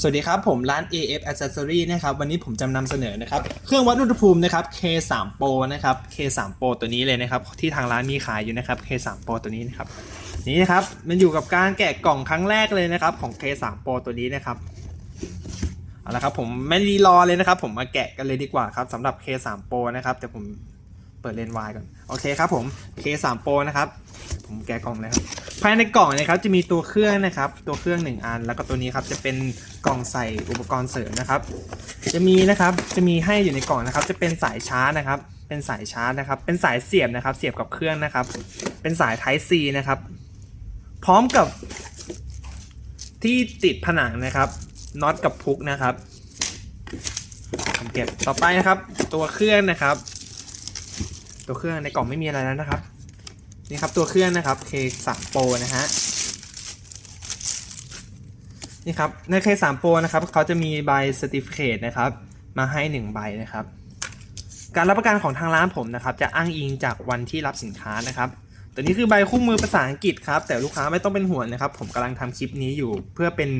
สวัสดีครับ ผมร้าน AF Accessory นะครับ วันนี้ผมจะนำเสนอนะครับ เครื่องวัดอุณหภูมินะครับ K3 Pro นะครับ K3 Pro ตัวนี้เลยนะครับ ที่ทางร้านมีขายอยู่นะครับ K3 Pro ตัวนี้นะครับ นี่นะครับ มันอยู่กับการแกะกล่องครั้งแรกเลยนะครับ ของ K3 Pro ตัวนี้นะครับ เอาละครับ ผมไม่รีรอเลยนะครับ ผมมาแกะกันเลยดีกว่าครับสำหรับ K3 Pro นะครับ แต่ผม เปิดเลนส์วายก่อน โอเคครับผม K3 Pro นะครับ ผมแกะกล่องเลยครับ ภายในกล่องนะครับจะมีตัวเครื่องนะครับ ตัวเครื่อง1อัน แล้วก็ตัวนี้ครับจะเป็นกล่องใส่อุปกรณ์เสริมนะครับ จะมีนะครับ จะมีให้อยู่ในกล่องนะครับ จะเป็นสายชาร์จนะครับ เป็นสายชาร์จนะครับ เป็นสายเสียบนะครับ เสียบกับเครื่องนะครับ เป็นสาย Type C นะครับ พร้อมกับที่ติดผนังนะครับน็อตกับพุกนะครับผมเก็บต่อไปนะครับ ตัวเครื่องนะครับ ตัวเครื่องในกล่องไม่มีอะไรแล้วนะครับ นี่ครับตัวเครื่องนะครับ K3 Pro นะฮะ นี่ครับใน K3 Pro นะครับเขาจะมีใบ Certificate นะครับ มาให้ 1 ใบนะครับ การรับประกันของทางร้านผมนะครับ จะอ้างอิงจากวันที่รับสินค้านะครับตัวนี้คือใบคู่มือภาษาอังกฤษครับ แต่ลูกค้าไม่ต้องเป็นห่วงนะครับ ผมกำลังทำคลิปนี้อยู่ เพื่อเป็น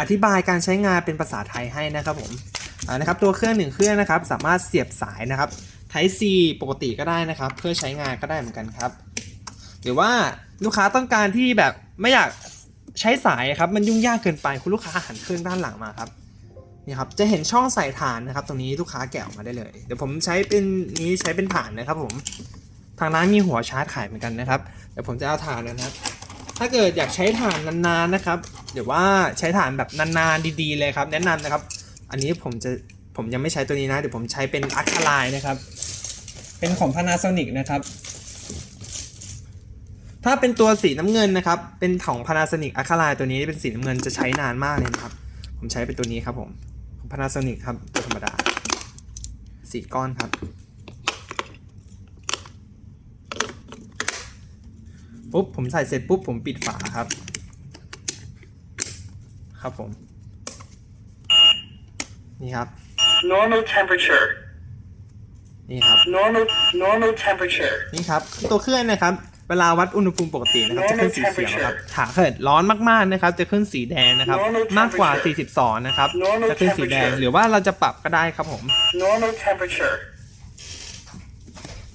อธิบายการใช้งานเป็นภาษาไทยให้นะครับผมนะครับตัวเครื่องหนึ่งเครื่องนะครับ สามารถเสียบสายนะครับ Type C ปกติก็ได้นะครับ เพื่อใช้งานก็ได้เหมือนกันครับ หรือว่าลูกค้าต้องการที่แบบไม่อยากใช้สายครับมันยุ่งยากเกินไปคุณลูกค้าหันเครื่องด้านหลังมาครับนี่ครับจะเห็นช่องใส่ฐานนะครับ ตรงนี้ลูกค้าแกะออกมาได้เลย เดี๋ยวผมใช้เป็นนี้ใช้เป็นฐานนะครับผมทางร้านมีหัวชาร์จขายเหมือนกันนะครับเดี๋ยวผมจะเอาฐานนะครับ ถ้าเกิดอยากใช้ฐานนานๆนะครับหรือว่าใช้ฐานแบบนานๆดีๆเลยครับ แนะนำนะครับ อันนี้ผมจะ ผมยังไม่ใช้ตัวนี้นะ เดี๋ยวผมใช้เป็นอัคลายนะครับ เป็นของ Panasonic นะครับ ถ้าเป็นตัวสีน้ำเงินนะครับ เป็นของ Panasonic a c a l i ตัวนี้เป็นสีน้ำเงินจะใช้นานมากเลยนะครับ ผมใช้เป็นตัวนี้ครับผมของ Panasonic ครับตัวธรรมดาสีก้อนครับปุ๊บผมใส่เสร็จปุ๊บผมปิดฝาครับ ครับผม นี่ครับ Normal temperature. นี่ครับ Normal normal temperature. นี่ครับตัวเครื่องนะครับ เวลาวัดอุณหภูมิปกตินะครับจะขึ้นสีเขียวครับถ้าเกิดร้อนมากๆนะครับ จะขึ้นสีแดงนะครับ มากกว่า 42 นะครับ จะขึ้นสีแดงหรือว่าเราจะปรับก็ได้ครับผม Normal temperature.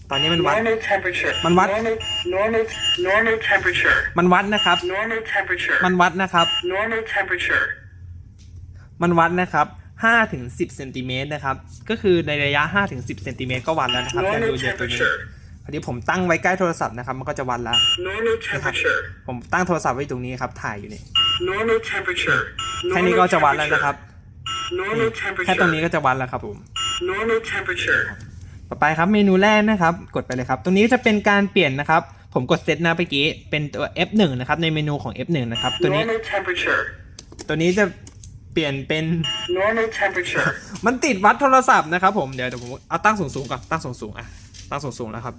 ตอนนี้มันวัด Normal temperature. มันวัด Normal normal normal temperature. มันวัดนะครับ Normal temperature. มันวัดนะครับ Normal temperature. มันวัดนะครับ 5ถึง10เซนติเมตรนะครับ ก็คือในระยะ5ถึง10เซนติเมตรก็วัดแล้วนะครับแต่ Normal ดูเยอะตัวนี้ temperature. พอดีผมตั้งไว้ใกล้โทรศัพท์นะครับ มันก็จะวัดแล้ว Normal temperature. ผมตั้งโทรศัพท์ไว้ตรงนี้ครับ ถ่ายอยู่นี่ Normal temperature. แค่นี้ก็จะวัดแล้วนะครับ Normal แค่ตรงนี้ temperature. ก็จะวัดแล้วครับผม Normal temperature. ต่อไปครับเมนูแรกนะครับ กดไปเลยครับ ตรงนี้จะเป็นการเปลี่ยนนะครับ ผมกดเซตนะเมื่อกี้เป็นตัว F1 นะครับ ในเมนูของ F1 นะครับ ตัวนี้ Normal temperature. ตัวนี้จะ เปลี่ยนเป็น Normal temperature. มันติดวัดโทรศัพท์นะครับผมเดี๋ยวเดี๋ยวผมเอาตั้งสูงๆก่อนตั้งสูงๆอะตั้งสูงๆแล้วครับ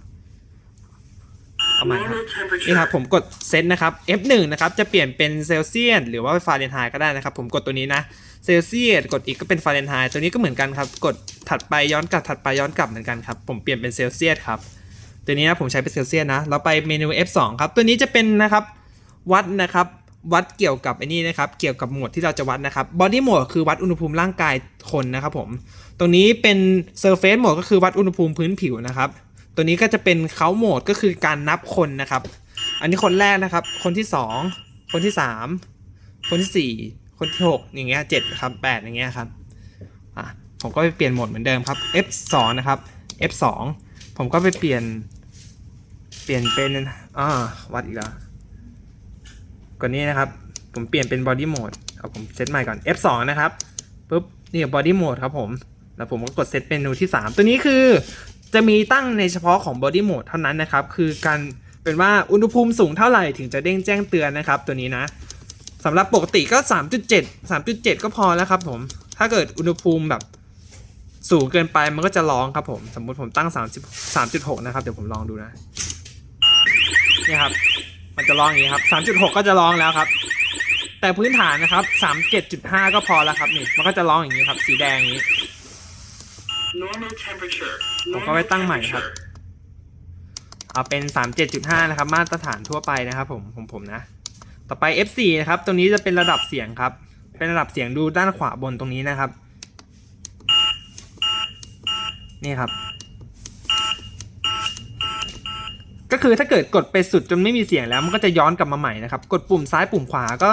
เอาใหม่ครับ Normal temperature. นี่ครับผมกดเซตนะครับ F1 นะครับจะเปลี่ยนเป็นเซลเซียสหรือว่าฟาเรนไฮต์ก็ได้นะครับ ผมกดตัวนี้นะเซลเซียสกดอีกก็เป็นฟาเรนไฮต์ตัวนี้ก็เหมือนกันครับ กดถัดไปย้อนกลับถัดไปย้อนกลับเหมือนกันครับผมเปลี่ยนเป็นเซลเซียสครับตัวนี้นะผมใช้เป็นเซลเซียสนะเราไปเมนู F2 ครับตัวนี้จะเป็นนะครับวัดนะครับ วัดเกี่ยวกับไอ้นี่นะครับ เกี่ยวกับโหมดที่เราจะวัดนะครับ body mode คือวัดอุณหภูมิร่างกายคนนะครับผม ตรงนี้เป็น surface mode ก็คือวัดอุณหภูมิพื้นผิวนะครับ ตัวนี้ก็จะเป็นเขาโหมดก็คือการนับคนนะครับ อันนี้คนแรกนะครับ คนที่สองคนที่สามคนที่สี่คนที่หกอย่างเงี้ยเจ็ดครับแปดอย่างเงี้ยครับอะผมก็ไปเปลี่ยนโหมดเหมือนเดิมครับ F2 นะครับ F2 ผมก็ไปเปลี่ยน เปลี่ยนเป็นอ่าวัดอีกแล้ว ก่อนนี้นะครับ ผมเปลี่ยนเป็น body mode เอาผมเซตใหม่ก่อน F2 นะครับปุ๊บนี่ body mode ครับผมแล้วผมก็กดเซตเมนูที่ 3 ตัวนี้คือจะมีตั้งในเฉพาะของ body mode เท่านั้นนะครับ คือการเป็นว่าอุณหภูมิสูงเท่าไหร่ถึงจะเด้งแจ้งเตือนนะครับ ตัวนี้นะสำหรับปกติก็ 3.7 3.7 ก็พอแล้วครับผมถ้าเกิดอุณหภูมิแบบสูงเกินไปมันก็จะร้องครับผม สมมุติผมตั้ง 30 3.6 นะครับ เดี๋ยวผมลองดูนะ นี่ครับ มันจะร้องอย่างนี้ครับ 3.6 ก็จะร้องแล้วครับ แต่พื้นฐานนะครับ 37.5 ก็พอแล้วครับนี่มันก็จะร้องอย่างนี้ครับ สีแดงอย่างนี้ Normal temperature. ผมก็ไป Normal ตั้งใหม่ครับ temperature. เอาเป็น 37.5 นะครับ มาตรฐานทั่วไปนะครับ ผมผมผมนะ ต่อไป F4 นะครับ ตรงนี้จะเป็นระดับเสียงครับ เป็นระดับเสียงดูด้านขวาบนตรงนี้นะครับ นี่ครับ ก็คือถ้าเกิดกดไปสุดจนไม่มีเสียงแล้วมันก็จะย้อนกลับมาใหม่นะครับ กดปุ่มซ้ายปุ่มขวาก็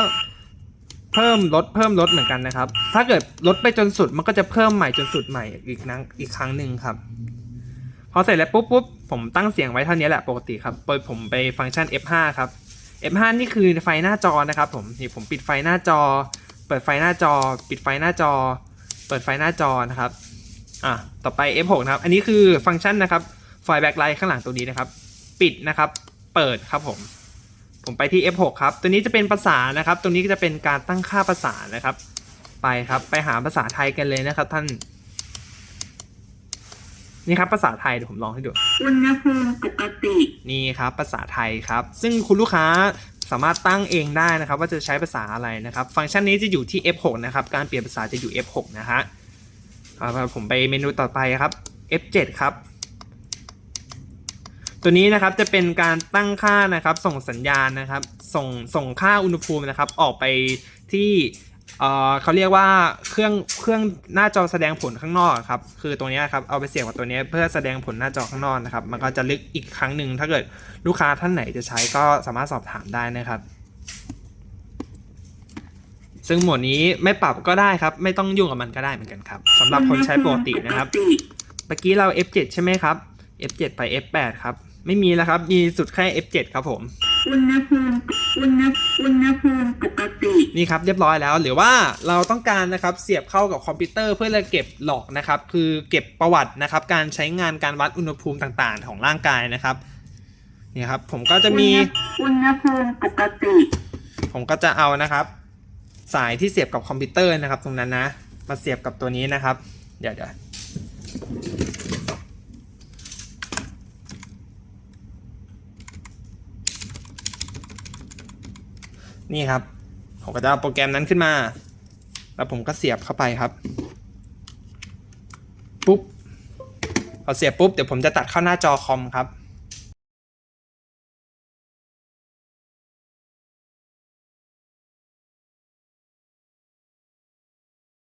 เพิ่มลดเพิ่มลดเหมือนกันนะครับ ถ้าเกิดลดไปจนสุดมันก็จะเพิ่มใหม่จนสุดใหม่อีกครั้งอีกครั้งหนึ่งครับ พอเสร็จแล้วปุ๊บปุ๊บผมตั้งเสียงไว้เท่านี้แหละปกติครับเปิดผมไปฟังก์ชัน F5 ครับ F5 นี่คือไฟหน้าจอนะครับ ผมนี่ผมปิดไฟหน้าจอ เปิดไฟหน้าจอ ปิดไฟหน้าจอ เปิดไฟหน้าจอนะครับอะต่อไป F6 นะครับ อันนี้คือฟังก์ชันนะครับไฟแบ็คไลท์ข้างหลังตัวนี้นะครับ ปิดนะครับ เปิดครับผม ผมไปที่ F6 ครับ ตัวนี้จะเป็นภาษานะครับ ตรงนี้ก็จะเป็นการตั้งค่าภาษานะครับ ไปครับ ไปหาภาษาไทยกันเลยนะครับ ท่าน นี่ครับภาษาไทยเดี๋ยวผมลองให้ดู อุณหภูมิปกติ นี่ครับภาษาไทยครับ ซึ่งคุณลูกค้าสามารถตั้งเองได้นะครับ ว่าจะใช้ภาษาอะไรนะครับ ฟังก์ชันนี้จะอยู่ที่ F6 นะครับ การเปลี่ยนภาษาจะอยู่ F6 นะฮะครับผมไปเมนูต่อไปครับ F7 ครับ ตัวนี้นะครับจะเป็นการตั้งค่านะครับ ส่งสัญญาณนะครับ ส่งส่งค่าอุณหภูมินะครับ ออกไปที่เอ่อเขาเรียกว่าเครื่องเครื่องหน้าจอแสดงผลข้างนอกครับ คือตัวนี้ครับเอาไปเสียบกับตัวนี้เพื่อแสดงผลหน้าจอข้างนอกนะครับ มันก็จะลึกอีกครั้งหนึ่งถ้าเกิดลูกค้าท่านไหนจะใช้ก็สามารถสอบถามได้นะครับ ซึ่งหมวดนี้ไม่ปรับก็ได้ครับ ไม่ต้องยุ่งกับมันก็ได้เหมือนกันครับสำหรับคนใช้ปกตินะครับเมื่อกี้เรา F7 ใช่ไหมครับ F7 ไป F8 ครับ ไม่มีแล้วครับ มีสุดแค่ F7 ครับผม อุณหภูมิอุณหอุณหภูมิปกติ นี่ครับเรียบร้อยแล้วหรือว่าเราต้องการนะครับเสียบเข้ากับคอมพิวเตอร์เพื่อจะเก็บหลอกนะครับ คือเก็บประวัตินะครับ การใช้งานการวัดอุณหภูมิต่างๆ ของร่างกายนะครับนี่ครับ ผมก็จะมีอุณหภูมิปกติ ผมก็จะเอานะครับ สายที่เสียบกับคอมพิวเตอร์นะครับ ตรงนั้นนะ มาเสียบกับตัวนี้นะครับ เดี๋ยวเดี๋ยว นี่ครับ ผมก็จะเอาโปรแกรมนั้นขึ้นมา แล้วผมก็เสียบเข้าไปครับปุ๊บพอเสียบปุ๊บเดี๋ยวผมจะตัดเข้าหน้าจอคอมครับ